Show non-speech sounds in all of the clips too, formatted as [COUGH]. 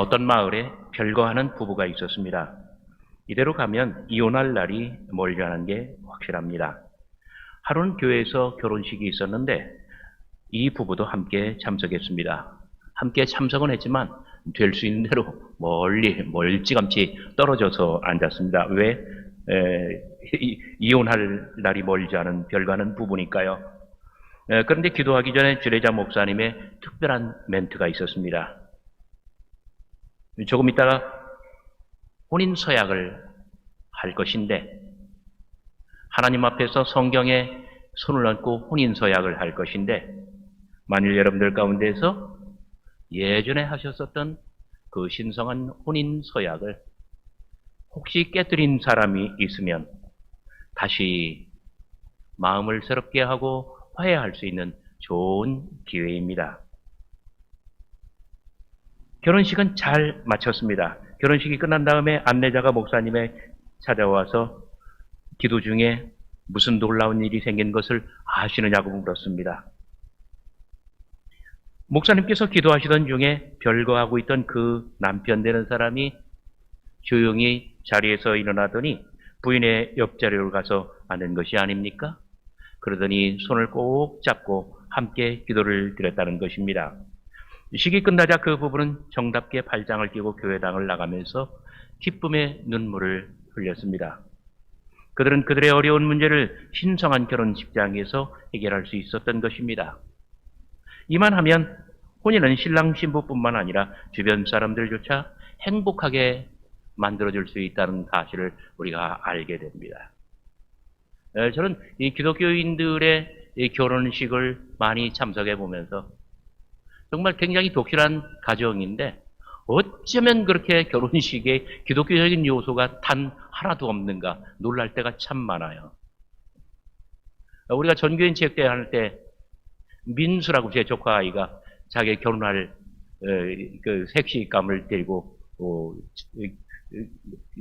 어떤 마을에 별거하는 부부가 있었습니다. 이대로 가면 이혼할 날이 않은 게 확실합니다. 하루는 교회에서 결혼식이 있었는데 이 부부도 함께 참석했습니다. 함께 참석은 했지만 될 수 있는 대로 멀리 멀찌감치 떨어져서 앉았습니다. 왜? 에, 이- 이혼할 날이 멀지 않은 별가는 부부니까요. 에, 그런데 기도하기 전에 주례자 목사님의 특별한 멘트가 있었습니다. 조금 있다가 혼인 서약을 할 것인데 하나님 앞에서 성경에 손을 얹고 혼인 서약을 할 것인데 만일 여러분들 가운데서 예전에 하셨었던 그 신성한 혼인 서약을 혹시 깨뜨린 사람이 있으면 다시 마음을 새롭게 하고 화해할 수 있는 좋은 기회입니다. 결혼식은 잘 마쳤습니다. 결혼식이 끝난 다음에 안내자가 목사님에 찾아와서 기도 중에 무슨 놀라운 일이 생긴 것을 아시느냐고 물었습니다. 목사님께서 기도하시던 중에 별거하고 있던 그 남편 되는 사람이 조용히 자리에서 일어나더니 부인의 옆자리로 가서 앉는 것이 아닙니까? 그러더니 손을 꼭 잡고 함께 기도를 드렸다는 것입니다. 식이 끝나자 그 부부는 정답게 발장을 끼고 교회당을 나가면서 기쁨의 눈물을 흘렸습니다. 그들은 그들의 어려운 문제를 신성한 결혼식장에서 해결할 수 있었던 것입니다. 이만 하면 혼인은 신랑 신부뿐만 아니라 주변 사람들조차 행복하게 만들어줄 수 있다는 사실을 우리가 알게 됩니다. 에, 저는 이 기독교인들의 이 결혼식을 많이 참석해 보면서 정말 굉장히 독실한 가정인데 어쩌면 그렇게 결혼식에 기독교적인 요소가 단 하나도 없는가 놀랄 때가 참 많아요. 우리가 전교인 체육대회 할 때 민수라고 제 조카 아이가 자기 결혼할 어, 그 색시감을 들고 어,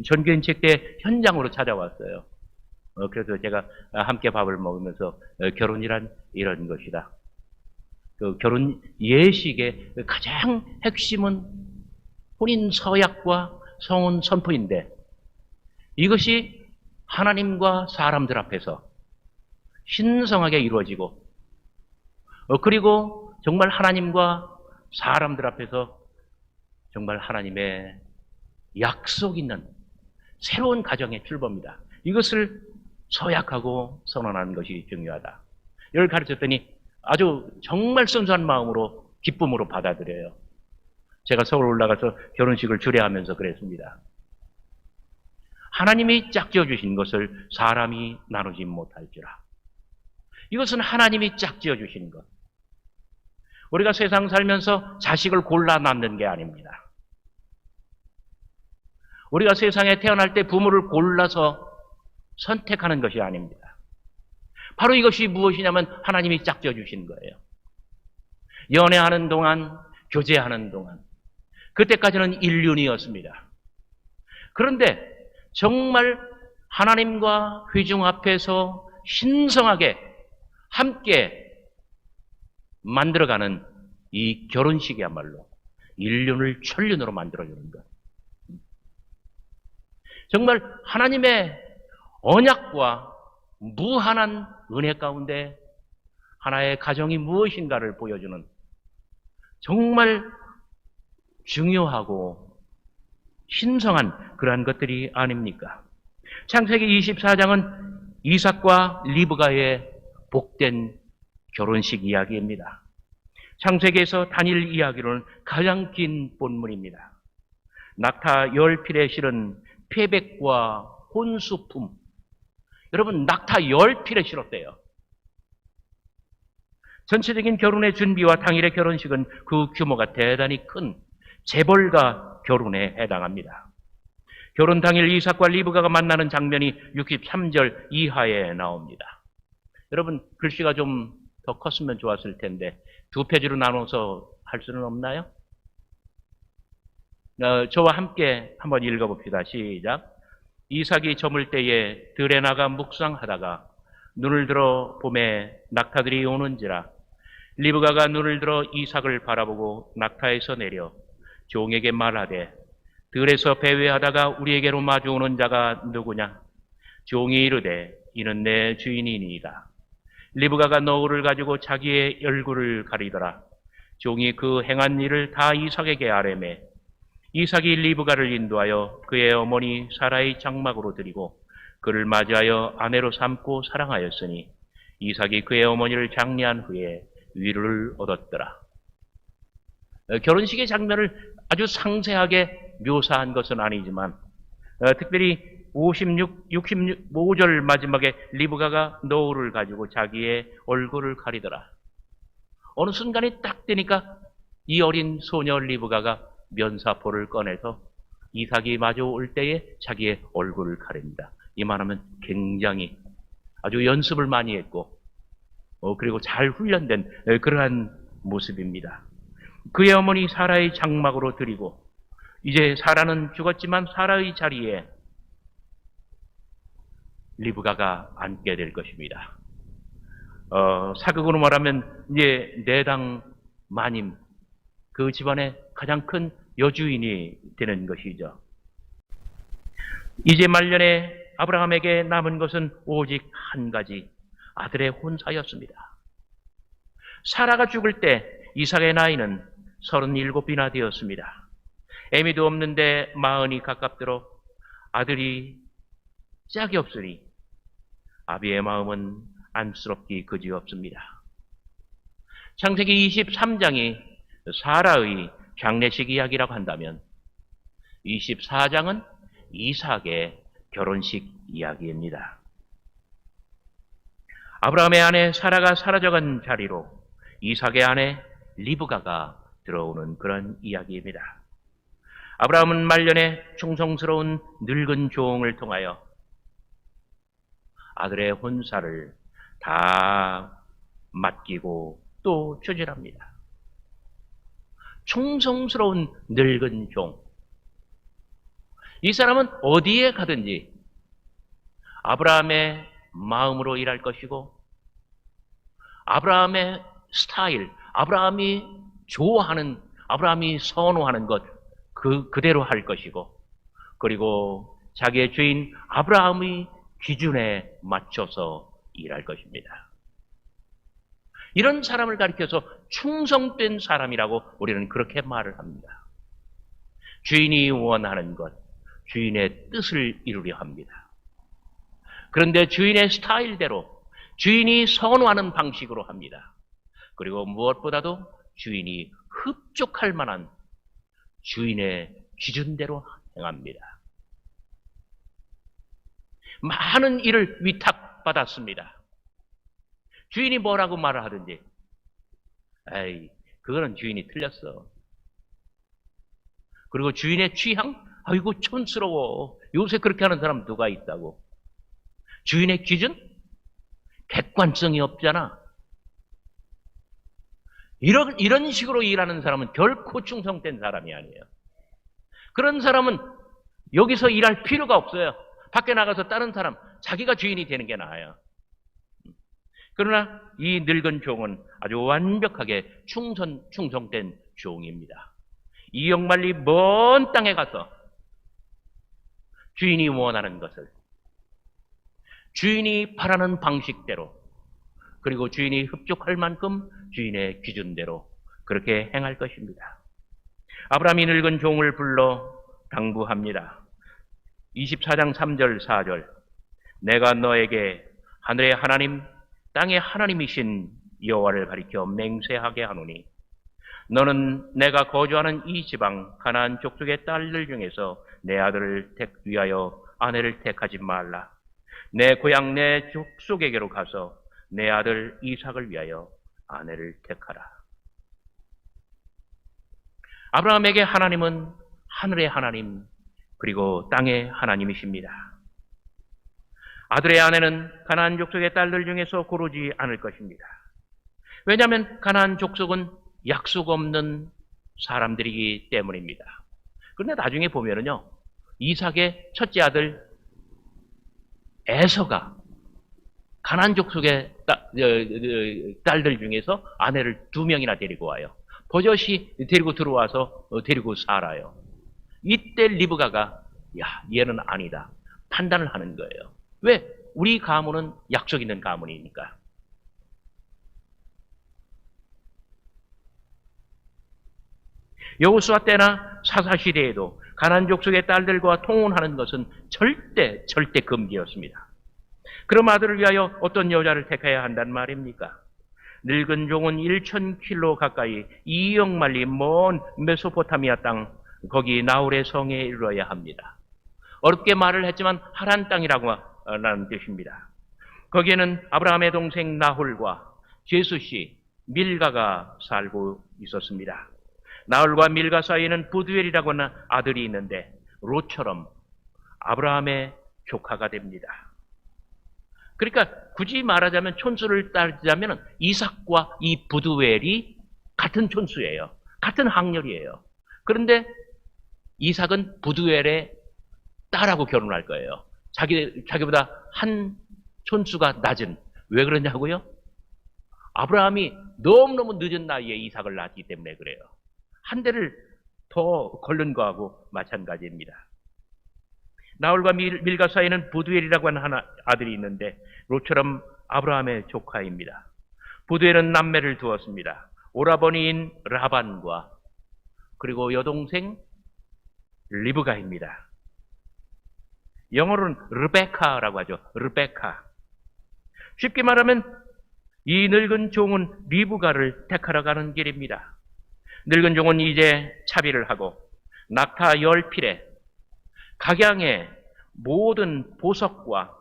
전교인 체육대회 현장으로 찾아왔어요. 어, 그래서 제가 함께 밥을 먹으면서 어, 결혼이란 이런 것이다. 그 결혼 예식의 가장 핵심은 혼인 서약과 성혼 선포인데 이것이 하나님과 사람들 앞에서 신성하게 이루어지고 어, 그리고 정말 하나님과 사람들 앞에서 정말 하나님의 약속 있는 새로운 가정의 출범입니다. 이것을 서약하고 선언하는 것이 중요하다. 이걸 가르쳤더니 아주 정말 순수한 마음으로 기쁨으로 받아들여요. 제가 서울 올라가서 결혼식을 주례하면서 그랬습니다. 하나님이 짝지어 주신 것을 사람이 나누지 못할지라. 이것은 하나님이 짝지어 주신 것. 우리가 세상 살면서 자식을 골라 낳는 게 아닙니다. 우리가 세상에 태어날 때 부모를 골라서 선택하는 것이 아닙니다. 바로 이것이 무엇이냐면 하나님이 짝져 주신 거예요. 연애하는 동안, 교제하는 동안. 그때까지는 인륜이었습니다. 그런데 정말 하나님과 회중 앞에서 신성하게 함께 만들어가는 이 결혼식이야말로 인륜을 천륜으로 만들어주는 것. 정말 하나님의 언약과 무한한 은혜 가운데 하나의 가정이 무엇인가를 보여주는 정말 중요하고 신성한 그러한 것들이 아닙니까? 창세기 24장은 이삭과 리브가의 복된 결혼식 이야기입니다. 창세기에서 단일 이야기로는 가장 긴 본문입니다. 낙타 열 필에 실은 패백과 혼수품. 여러분, 낙타 열 필에 실었대요. 전체적인 결혼의 준비와 당일의 결혼식은 그 규모가 대단히 큰 재벌가 결혼에 해당합니다. 결혼 당일 이삭과 리브가가 만나는 장면이 63절 이하에 나옵니다. 여러분, 글씨가 좀 더 컸으면 좋았을 텐데, 두 페이지로 나눠서 할 수는 없나요? 어, 저와 함께 한번 읽어봅시다. 시작. 이삭이 저물 때에 들에 나가 묵상하다가 눈을 들어 봄에 낙타들이 오는지라 리브가가 눈을 들어 이삭을 바라보고 낙타에서 내려 종에게 말하되 들에서 배회하다가 우리에게로 마주오는 자가 누구냐? 종이 이르되 이는 내 주인이니이다. 리브가가 너울을 가지고 자기의 얼굴을 가리더라. 종이 그 행한 일을 다 이삭에게 아뢰매 이삭이 리브가를 인도하여 그의 어머니 사라의 장막으로 드리고 그를 맞이하여 아내로 삼고 사랑하였으니 이삭이 그의 어머니를 장례한 후에 위를 얻었더라. 어, 결혼식의 장면을 아주 상세하게 묘사한 것은 아니지만 어, 특별히 56, 65절 마지막에 리브가가 노울을 가지고 자기의 얼굴을 가리더라. 어느 순간에 딱 되니까 이 어린 소녀 리브가가 면사포를 꺼내서 이삭이 마주 올 때에 자기의 얼굴을 가립니다. 이 말하면 굉장히 아주 연습을 많이 했고 어, 그리고 잘 훈련된 에, 그러한 모습입니다. 그의 어머니 사라의 장막으로 드리고 이제 사라는 죽었지만 사라의 자리에 리브가가 앉게 될 것입니다. 어, 사극으로 말하면 이제 내당 마님 그 집안의 가장 큰 여주인이 되는 것이죠. 이제 말년에 아브라함에게 남은 것은 오직 한 가지 아들의 혼사였습니다. 사라가 죽을 때 이삭의 나이는 37이나 되었습니다. 애미도 없는데 마흔이 가깝도록 아들이 짝이 없으니 아비의 마음은 안쓰럽기 그지없습니다. 창세기 23장이 사라의 장례식 이야기라고 한다면 24장은 이삭의 결혼식 이야기입니다. 아브라함의 아내 사라가 사라져간 자리로 이삭의 아내 리브가가 들어오는 그런 이야기입니다. 아브라함은 말년에 충성스러운 늙은 종을 통하여 아들의 혼사를 다 맡기고 또 추진합니다. 충성스러운 늙은 종. 이 사람은 어디에 가든지 아브라함의 마음으로 일할 것이고 아브라함의 스타일, 아브라함이 좋아하는, 아브라함이 선호하는 것, 그, 그대로 할 것이고 그리고 자기의 주인 아브라함의 기준에 맞춰서 일할 것입니다. 이런 사람을 가리켜서 충성된 사람이라고 우리는 그렇게 말을 합니다. 주인이 원하는 것, 주인의 뜻을 이루려 합니다. 그런데 주인의 스타일대로 주인이 선호하는 방식으로 합니다. 그리고 무엇보다도 주인이 흡족할 만한 주인의 기준대로 행합니다. 많은 일을 위탁받았습니다. 주인이 뭐라고 말을 하든지, 에이, 그거는 주인이 틀렸어. 그리고 주인의 취향? 아이고, 촌스러워. 요새 그렇게 하는 사람 누가 있다고. 주인의 기준? 객관성이 없잖아. 이런, 이런 식으로 일하는 사람은 결코 충성된 사람이 아니에요. 그런 사람은 여기서 일할 필요가 없어요. 밖에 나가서 다른 사람, 자기가 주인이 되는 게 나아요. 그러나 이 늙은 종은 아주 완벽하게 충성, 충성된 종입니다. 이영만리 먼 땅에 가서 주인이 원하는 것을 주인이 바라는 방식대로 그리고 주인이 흡족할 만큼 주인의 기준대로 그렇게 행할 것입니다. 아브라함이 늙은 종을 불러 당부합니다. 24장 3절 4절 내가 너에게 하늘의 하나님 땅의 하나님이신 여호와를 가리켜 맹세하게 하노니 너는 내가 거주하는 이 지방 가나안 족속의 딸들 중에서 내 아들을 택 위하여 아내를 택하지 말라. 내 고향 내 족속에게로 가서 내 아들 이삭을 위하여 아내를 택하라. 아브라함에게 하나님은 하늘의 하나님 그리고 땅의 하나님이십니다. 아들의 아내는 가나안 족속의 딸들 중에서 고르지 않을 것입니다. 왜냐하면 가나안 족속은 약속 없는 사람들이기 때문입니다. 그런데 나중에 보면은요, 이삭의 첫째 아들 에서가 가나안 족속의 딸, 들 중에서 아내를 두 명이나 데리고 와요. 버젓이 데리고 들어와서 어, 데리고 살아요. 이때 리브가가 야 얘는 아니다 판단을 하는 거예요. 왜? 우리 가문은 약속 있는 가문이니까. 여호수아 때나 사사 시대에도 가난 족속의 딸들과 통혼하는 것은 절대 절대 금기였습니다. 그럼 아들을 위하여 어떤 여자를 택해야 한단 말입니까? 늙은 종은 1,000킬로 가까이 이역만리 먼 메소포타미아 땅 거기 나홀의 성에 이르러야 합니다. 어렵게 말을 했지만 하란 땅이라고 하는 뜻입니다. 거기에는 아브라함의 동생 나홀과 제수 씨 밀가가 살고 있었습니다. 나홀과 밀가 사이에는 부두엘이라고 하는 아들이 있는데 롯처럼 아브라함의 조카가 됩니다. 그러니까 굳이 말하자면 촌수를 따지자면 이삭과 이 부두엘이 같은 촌수예요. 같은 학렬이에요. 그런데 이삭은 부두엘의 딸하고 결혼할 거예요. 자기, 자기보다 한 촌수가 낮은. 왜 그러냐고요? 아브라함이 너무너무 늦은 나이에 이삭을 낳았기 때문에 그래요. 한 대를 더 걸른 거하고 마찬가지입니다. 나홀과 밀, 밀가 사이에는 부두엘이라고 하는 하나, 아들이 있는데 롯처럼 아브라함의 조카입니다. 부두엘은 남매를 두었습니다. 오라버니인 라반과 그리고 여동생 리브가입니다. 영어로는 르베카라고 하죠. 르베카. 쉽게 말하면 이 늙은 종은 리브가를 택하러 가는 길입니다. 늙은 종은 이제 차비를 하고 낙타 열 필에 각양의 모든 보석과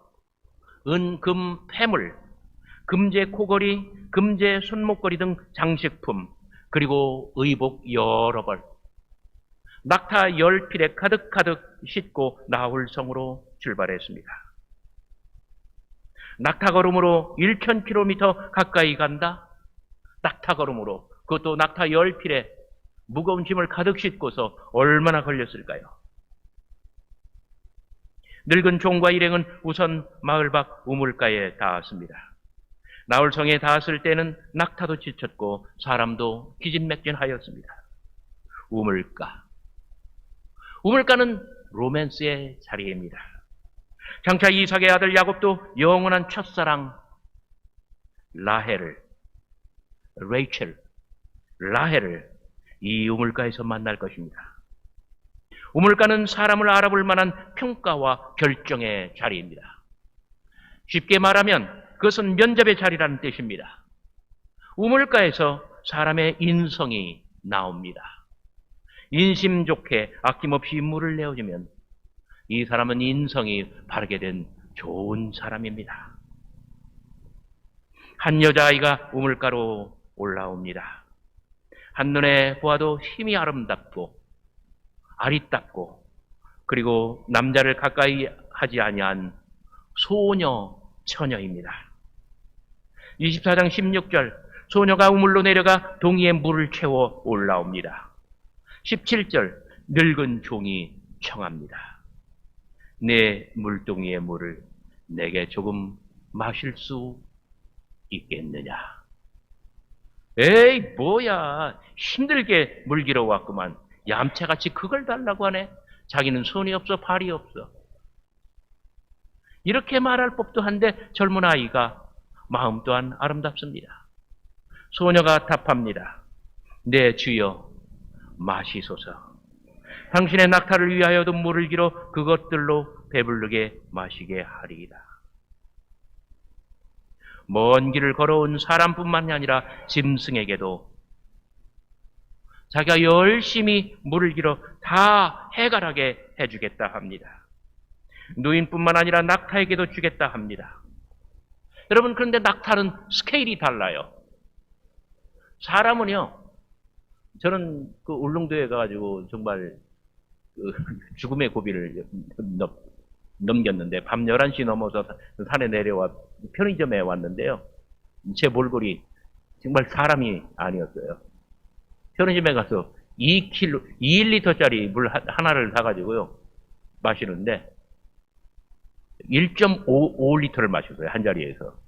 은, 금, 폐물, 금제 코걸이, 금제 손목걸이 등 장식품, 그리고 의복 여러 벌, 낙타 열 필에 가득가득 싣고 나홀성으로 출발했습니다. 낙타 걸음으로 1,000km 가까이 간다? 낙타 걸음으로. 그것도 낙타 열 필에 무거운 짐을 가득 싣고서 얼마나 걸렸을까요? 늙은 종과 일행은 우선 마을 밖 우물가에 닿았습니다. 나홀성에 닿았을 때는 낙타도 지쳤고 사람도 기진맥진하였습니다. 우물가. 우물가는 로맨스의 자리입니다. 장차 이삭의 아들 야곱도 영원한 첫사랑 라헬을 레이첼 라헬을 이 우물가에서 만날 것입니다. 우물가는 사람을 알아볼 만한 평가와 결정의 자리입니다. 쉽게 말하면 그것은 면접의 자리라는 뜻입니다. 우물가에서 사람의 인성이 나옵니다. 인심 좋게 아낌없이 물을 내어주면 이 사람은 인성이 바르게 된 좋은 사람입니다. 한 여자아이가 우물가로 올라옵니다. 한눈에 보아도 힘이 아름답고 아리답고 그리고 남자를 가까이 하지 아니한 소녀 처녀입니다. 24장 16절 소녀가 우물로 내려가 동이에 물을 채워 올라옵니다. 17절 늙은 종이 청합니다. 내 물동이의 물을 내게 조금 마실 수 있겠느냐? 에이 뭐야. 힘들게 물 길어 왔구만. 얌체같이 그걸 달라고 하네. 자기는 손이 없어 발이 없어. 이렇게 말할 법도 한데 젊은 아이가 마음 또한 아름답습니다. 소녀가 답합니다. 내 주여 마시소서 당신의 낙타를 위하여도 물을 길어 그것들로 배부르게 마시게 하리이다 먼 길을 걸어온 사람뿐만이 아니라 짐승에게도 자기가 열심히 물을 길어 다 해갈하게 해주겠다 합니다. 누인뿐만 아니라 낙타에게도 주겠다 합니다. 여러분 그런데 낙타는 스케일이 달라요. 사람은요. 저는 그 울릉도에 가가지고 정말 그 [LAUGHS] 죽음의 고비를 넘, 넘겼는데 밤 11시 넘어서 산에 내려와 편의점에 왔는데요. 제 몰골이 정말 사람이 아니었어요. 편의점에 가서 2kg, 2리터짜리 물 하나를 사가지고요. 마시는데 1.5리터를 마셨어요. 한 자리에서.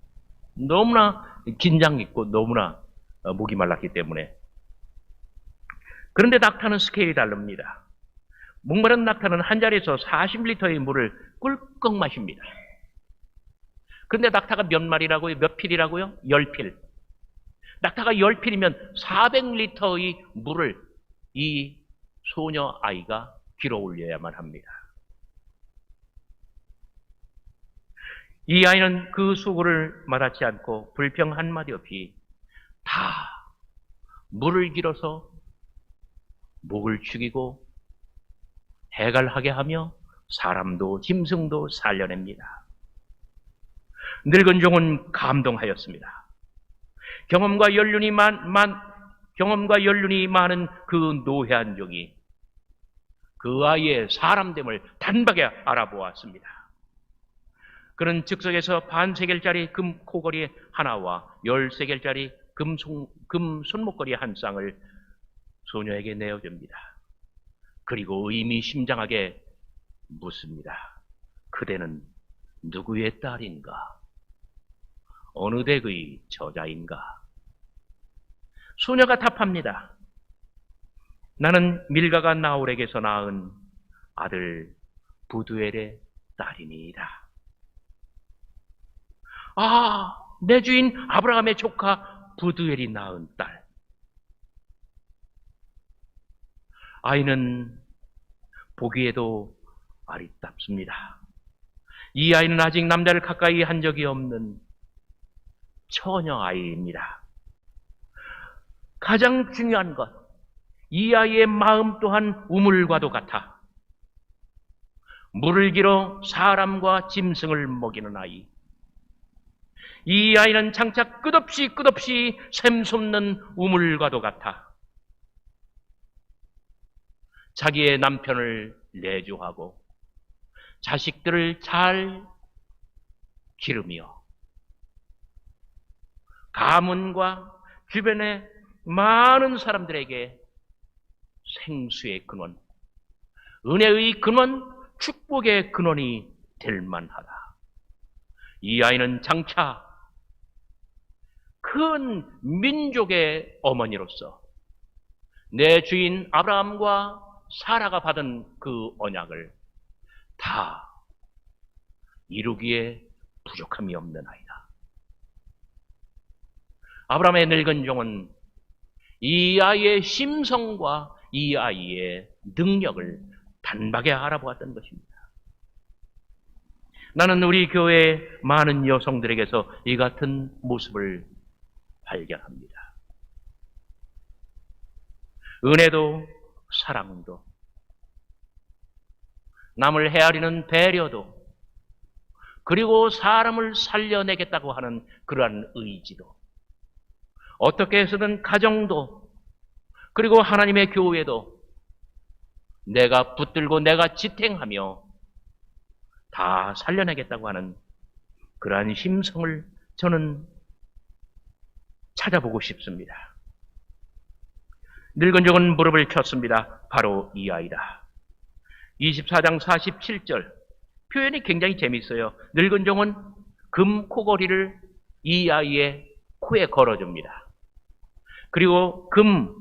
너무나 긴장 있고 너무나 어, 목이 말랐기 때문에. 그런데 낙타는 스케일이 다릅니다. 목마른 낙타는 한 자리에서 40리터의 물을 꿀꺽 마십니다. 그런데 낙타가 몇 마리라고요? 몇 필이라고요? 10필. 낙타가 10필이면 400리터의 물을 이 소녀 아이가 길어 올려야만 합니다. 이 아이는 그 수고를 마다치 않고 불평 한마디 없이 다 물을 길어서 목을 죽이고 해갈하게 하며 사람도 짐승도 살려냅니다. 늙은 종은 감동하였습니다. 경험과 연륜이 많, 많, 경험과 연륜이 많은 그 노회한 종이 그 아이의 사람됨을 단박에 알아보았습니다. 그는 즉석에서 반세겔짜리 금 코걸이 하나와 열세겔짜리 금, 손, 금 손목걸이 한 쌍을 소녀에게 내어줍니다. 그리고 의미심장하게 묻습니다. 그대는 누구의 딸인가? 어느 댁의 저자인가? 소녀가 답합니다. 나는 밀가가 나홀에게서 낳은 아들 부두엘의 딸이니이다. 아, 내 주인 아브라함의 조카 부두엘이 낳은 딸. 아이는 보기에도 아리답습니다. 이 아이는 아직 남자를 가까이 한 적이 없는 처녀 아이입니다. 가장 중요한 것, 이 아이의 마음 또한 우물과도 같아. 물을 길어 사람과 짐승을 먹이는 아이. 이 아이는 장차 끝없이 끝없이 샘솟는 우물과도 같아. 자기의 남편을 내조하고 자식들을 잘 기르며 가문과 주변의 많은 사람들에게 생수의 근원, 은혜의 근원, 축복의 근원이 될 만하다. 이 아이는 장차 큰 민족의 어머니로서 내 주인 아브라함과 사라가 받은 그 언약을 다 이루기에 부족함이 없는 아이다. 아브라함의 늙은 종은 이 아이의 심성과 이 아이의 능력을 단박에 알아보았던 것입니다. 나는 우리 교회 많은 여성들에게서 이 같은 모습을 발견합니다. 은혜도 사랑도 남을 헤아리는 배려도 그리고 사람을 살려내겠다고 하는 그러한 의지도 어떻게 해서든 가정도 그리고 하나님의 교회도 내가 붙들고 내가 지탱하며 다 살려내겠다고 하는 그러한 심성을 저는 찾아보고 싶습니다. 늙은 종은 무릎을 켰습니다. 바로 이 아이다. 24장 47절 표현이 굉장히 재밌어요. 늙은 종은 금 코걸이를 이 아이의 코에 걸어줍니다. 그리고 금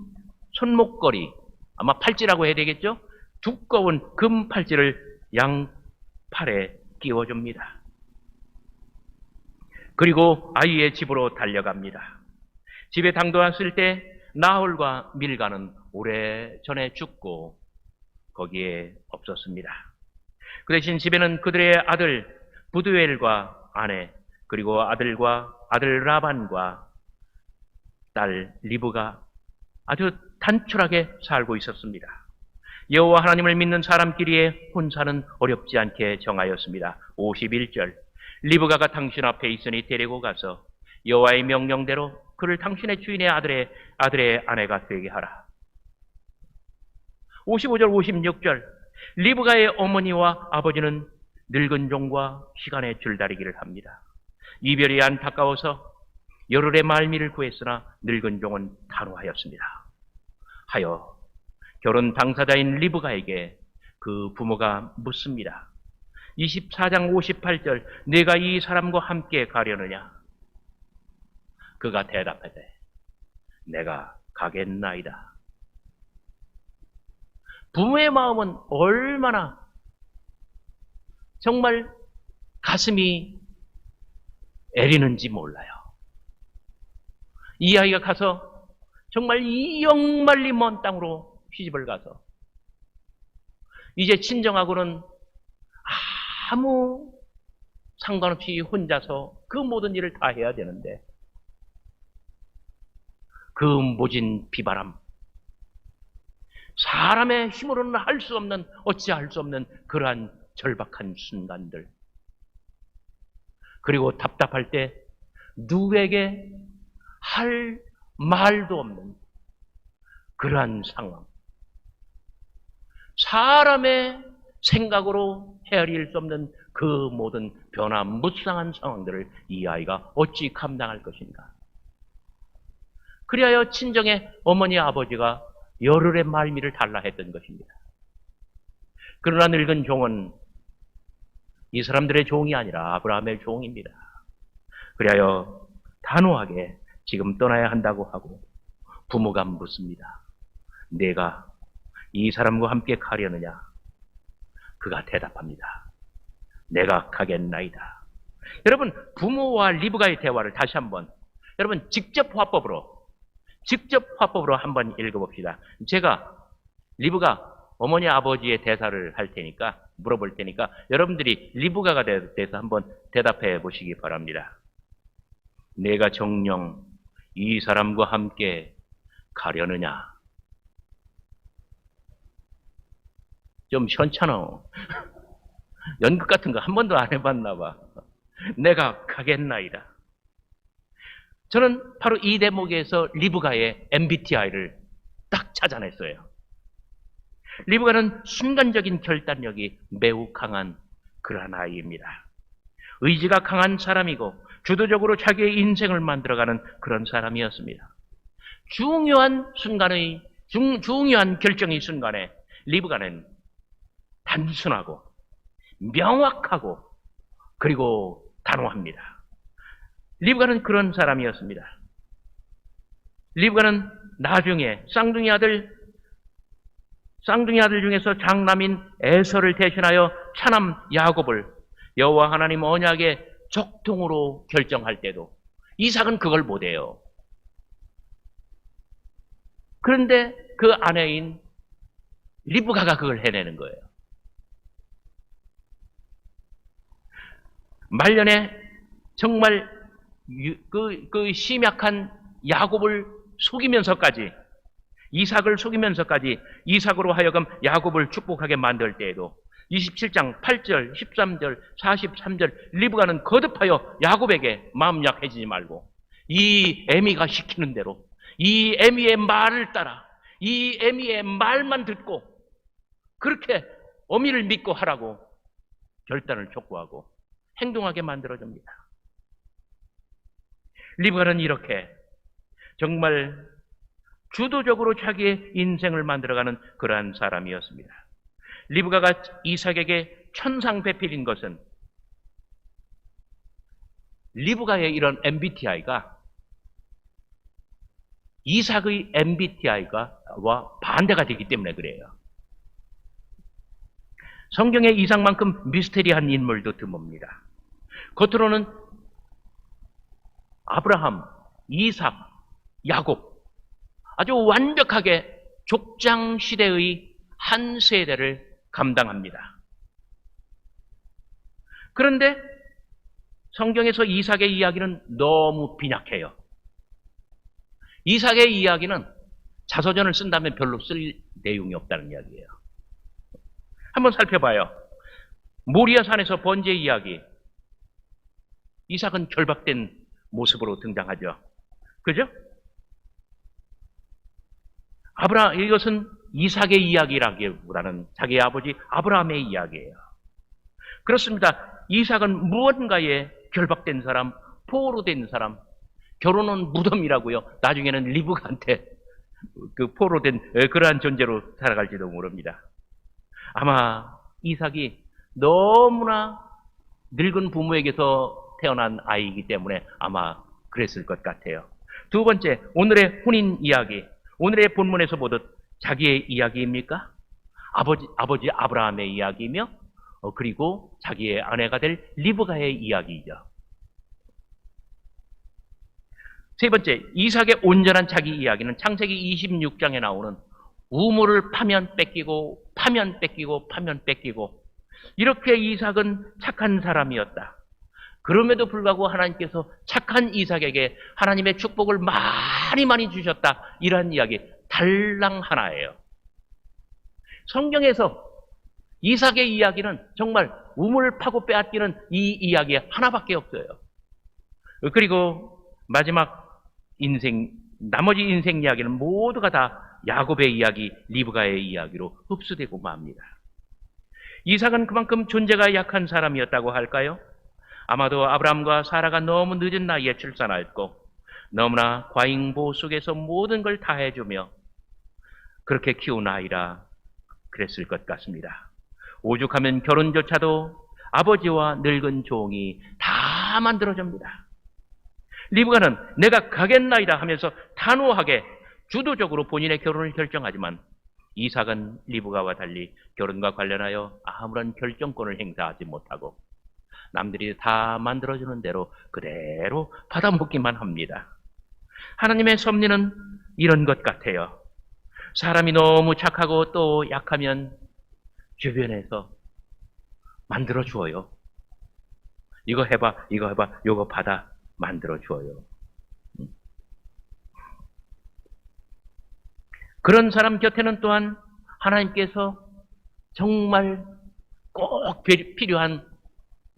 손목걸이 아마 팔찌라고 해야 되겠죠? 두꺼운 금 팔찌를 양 팔에 끼워줍니다. 그리고 아이의 집으로 달려갑니다. 집에 당도왔을 때 나홀과 밀가는 오래전에 죽고 거기에 없었습니다. 그 대신 집에는 그들의 아들 부두엘과 아내 그리고 아들과 아들 라반과 딸 리브가 아주 단출하게 살고 있었습니다. 여호와 하나님을 믿는 사람끼리의 혼사는 어렵지 않게 정하였습니다. 51절 리브가가 당신 앞에 있으니 데리고 가서 여호와의 명령대로 그를 당신의 주인의 아들의 아들의 아내가 되게 하라. 55절 56절 리브가의 어머니와 아버지는 늙은 종과 시간의 줄다리기를 합니다. 이별이 안타까워서 열흘의 말미를 구했으나 늙은 종은 단호하였습니다. 하여 결혼 당사자인 리브가에게 그 부모가 묻습니다. 24장 58절 내가 이 사람과 함께 가려느냐? 그가 대답하되 내가 가겠나이다. 부모의 마음은 얼마나 정말 가슴이 애리는지 몰라요. 이 아이가 가서 정말 이 영말리 먼 땅으로 시집을 가서 이제 친정하고는 아무 상관없이 혼자서 그 모든 일을 다 해야 되는데 그 모진 비바람. 사람의 힘으로는 할 수 없는 어찌할 수 없는 그러한 절박한 순간들. 그리고 답답할 때 누구에게 할 말도 없는 그러한 상황. 사람의 생각으로 헤아릴 수 없는 그 모든 변화 무쌍한 상황들을 이 아이가 어찌 감당할 것인가. 그리하여 친정의 어머니 아버지가 열흘의 말미를 달라 했던 것입니다. 그러나 늙은 종은 이 사람들의 종이 아니라 아브라함의 종입니다. 그리하여 단호하게 지금 떠나야 한다고 하고 부모가 묻습니다. 내가 이 사람과 함께 가려느냐? 그가 대답합니다. 내가 가겠나이다. 여러분, 부모와 리브가의 대화를 다시 한번, 여러분, 직접 화법으로, 직접 화법으로 한번 읽어봅시다. 제가 리브가 어머니 아버지의 대사를 할 테니까, 물어볼 테니까, 여러분들이 리브가가 돼서 한번 대답해 보시기 바랍니다. 내가 정령 이 사람과 함께 가려느냐? 좀 현찮아. [LAUGHS] 연극 같은 거 한 번도 안 해봤나 봐. 내가 가겠나이다. 저는 바로 이 대목에서 리브가의 MBTI를 딱 찾아냈어요. 리브가는 순간적인 결단력이 매우 강한 그러한 아이입니다. 의지가 강한 사람이고 주도적으로 자기의 인생을 만들어가는 그런 사람이었습니다. 중요한 순간의 중, 중요한 결정의 순간에 리브가는 단순하고 명확하고 그리고 단호합니다. 리브가는 그런 사람이었습니다. 리브가는 나중에 쌍둥이 아들 쌍둥이 아들 중에서 장남인 에서를 대신하여 차남 야곱을 여호와 하나님 언약의 적통으로 결정할 때도 이삭은 그걸 못해요. 그런데 그 아내인 리브가가 그걸 해내는 거예요. 말년에 정말 유- 그, 그 심약한 야곱을 속이면서까지 이삭을 속이면서까지 이삭으로 하여금 야곱을 축복하게 만들 때에도 27장 8절, 13절, 43절 리브가는 거듭하여 야곱에게 마음 약해지지 말고 이 에미가 시키는 대로 이 에미의 말을 따라 이 에미의 말만 듣고 그렇게 어미를 믿고 하라고 결단을 촉구하고 행동하게 만들어줍니다. 리브가는 이렇게 정말 주도적으로 자기의 인생을 만들어가는 그러한 사람이었습니다. 리브가가 이삭에게 천상 배필인 것은 리브가의 이런 MBTI가 이삭의 MBTI가 와 반대가 되기 때문에 그래요. 성경에 이삭만큼 미스테리한 인물도 드뭅니다. 겉으로는 아브라함, 이삭, 야곱 아주 완벽하게 족장 시대의 한 세대를 감당합니다. 그런데 성경에서 이삭의 이야기는 너무 빈약해요. 이삭의 이야기는 자서전을 쓴다면 별로 쓸 내용이 없다는 이야기예요. 한번 살펴봐요. 모리아 산에서 번제 이야기. 이삭은 결박된 모습으로 등장하죠. 그죠? 아브라 이것은 이삭의 이야기라기보다는 자기 아버지 아브라함의 이야기예요. 그렇습니다. 이삭은 무언가에 결박된 사람, 포로 된 사람, 결혼은 무덤이라고요. 나중에는 리브가한테 그 포로 된 그러한 존재로 살아갈지도 모릅니다. 아마 이삭이 너무나 늙은 부모에게서 태어난 아이이기 때문에 아마 그랬을 것 같아요. 두 번째, 오늘의 혼인 이야기. 오늘의 본문에서 보듯 자기의 이야기입니까? 아버지, 아버지 아브라함의 이야기이며, 어, 그리고 자기의 아내가 될 리브가의 이야기이죠. 세 번째, 이삭의 온전한 자기 이야기는 창세기 26장에 나오는 우물을 파면 뺏기고, 파면 뺏기고, 파면 뺏기고, 이렇게 이삭은 착한 사람이었다. 그럼에도 불구하고 하나님께서 착한 이삭에게 하나님의 축복을 많이 많이 주셨다. 이러한 이야기 달랑 하나예요. 성경에서 이삭의 이야기는 정말 우물 파고 빼앗기는 이 이야기 하나밖에 없어요. 그리고 마지막 인생, 나머지 인생 이야기는 모두가 다 야곱의 이야기, 리브가의 이야기로 흡수되고 맙니다. 이삭은 그만큼 존재가 약한 사람이었다고 할까요? 아마도 아브람과 사라가 너무 늦은 나이에 출산했고 너무나 과잉보 속에서 모든 걸 다 해주며 그렇게 키운 아이라 그랬을 것 같습니다. 오죽하면 결혼조차도 아버지와 늙은 종이 다 만들어줍니다. 리브가는 내가 가겠나이다 하면서 단호하게 주도적으로 본인의 결혼을 결정하지만 이삭은 리브가와 달리 결혼과 관련하여 아무런 결정권을 행사하지 못하고 남들이 다 만들어주는 대로 그대로 받아먹기만 합니다. 하나님의 섭리는 이런 것 같아요. 사람이 너무 착하고 또 약하면 주변에서 만들어 주어요. 이거 해봐, 이거 해봐, 요거 받아 만들어 주어요. 그런 사람 곁에는 또한 하나님께서 정말 꼭 필요한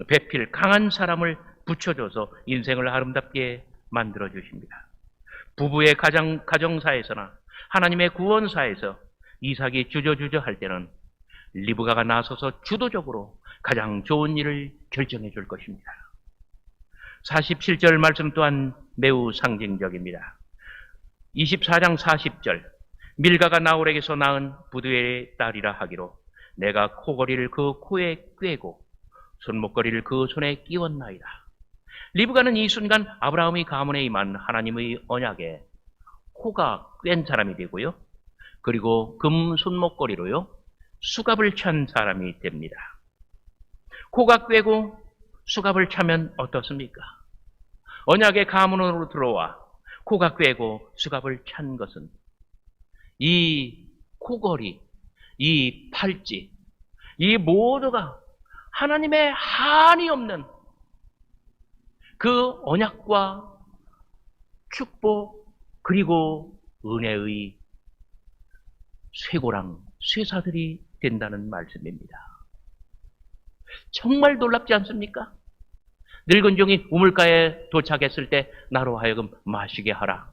배필, 강한 사람을 붙여줘서 인생을 아름답게 만들어 주십니다. 부부의 가정, 가정사에서나 하나님의 구원사에서 이삭이 주저주저 할 때는 리브가가 나서서 주도적으로 가장 좋은 일을 결정해 줄 것입니다. 47절 말씀 또한 매우 상징적입니다. 24장 40절 밀가가 나홀에게서 낳은 부두의 딸이라 하기로 내가 코걸이를 그 코에 꿰고 손목걸이를 그 손에 끼웠나이다. 리브가는 이 순간 아브라함이 가문에 임한 하나님의 언약에 코가 꿰인 사람이 되고요. 그리고 금 손목걸이로요. 수갑을 찬 사람이 됩니다. 코가 꿰고 수갑을 차면 어떻습니까? 언약의 가문으로 들어와 코가 꿰고 수갑을 찬 것은 이 코걸이, 이 팔찌, 이 모두가 하나님의 한이 없는 그 언약과 축복 그리고 은혜의 쇠고랑 쇠사들이 된다는 말씀입니다. 정말 놀랍지 않습니까? 늙은 종이 우물가에 도착했을 때 나로 하여금 마시게 하라.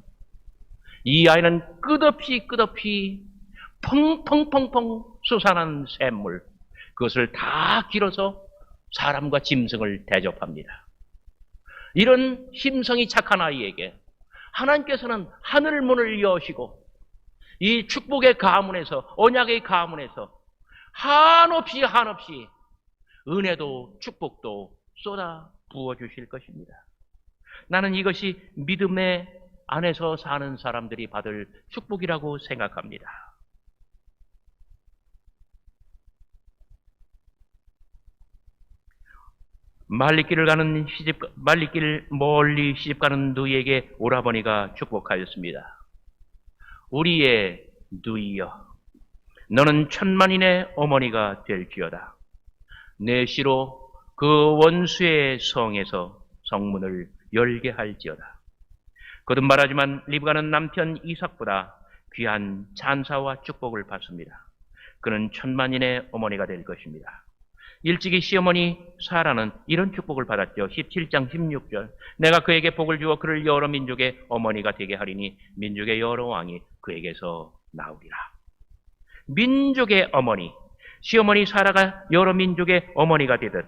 이 아이는 끝없이 끝없이 펑펑펑펑 솟아난 샘물 그것을 다 길어서 사람과 짐승을 대접합니다. 이런 심성이 착한 아이에게 하나님께서는 하늘 문을 여시고 이 축복의 가문에서 언약의 가문에서 한없이 한없이 은혜도 축복도 쏟아 부어 주실 것입니다. 나는 이것이 믿음의 안에서 사는 사람들이 받을 축복이라고 생각합니다. 말리길을 가는 시집 말리길 멀리 시집 가는 누이에게 오라버니가 축복하였습니다. 우리의 누이여, 너는 천만인의 어머니가 될지어다. 내 시로 그 원수의 성에서 성문을 열게 할지어다. 거듭 말하지만 리브가는 남편 이삭보다 귀한 찬사와 축복을 받습니다. 그는 천만인의 어머니가 될 것입니다. 일찍이 시어머니 사라는 이런 축복을 받았죠. 17장 16절. 내가 그에게 복을 주어 그를 여러 민족의 어머니가 되게 하리니 민족의 여러 왕이 그에게서 나오리라. 민족의 어머니. 시어머니 사라가 여러 민족의 어머니가 되듯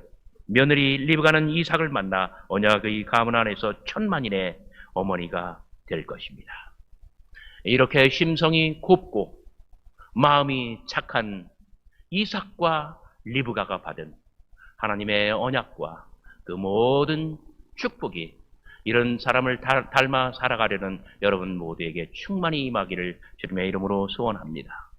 며느리 리브가는 이삭을 만나 언약의 가문 안에서 천만인의 어머니가 될 것입니다. 이렇게 심성이 곱고 마음이 착한 이삭과 리브가가 받은 하나님의 언약과 그 모든 축복이 이런 사람을 닮아 살아가려는 여러분 모두에게 충만히 임하기를 주님의 이름으로 소원합니다.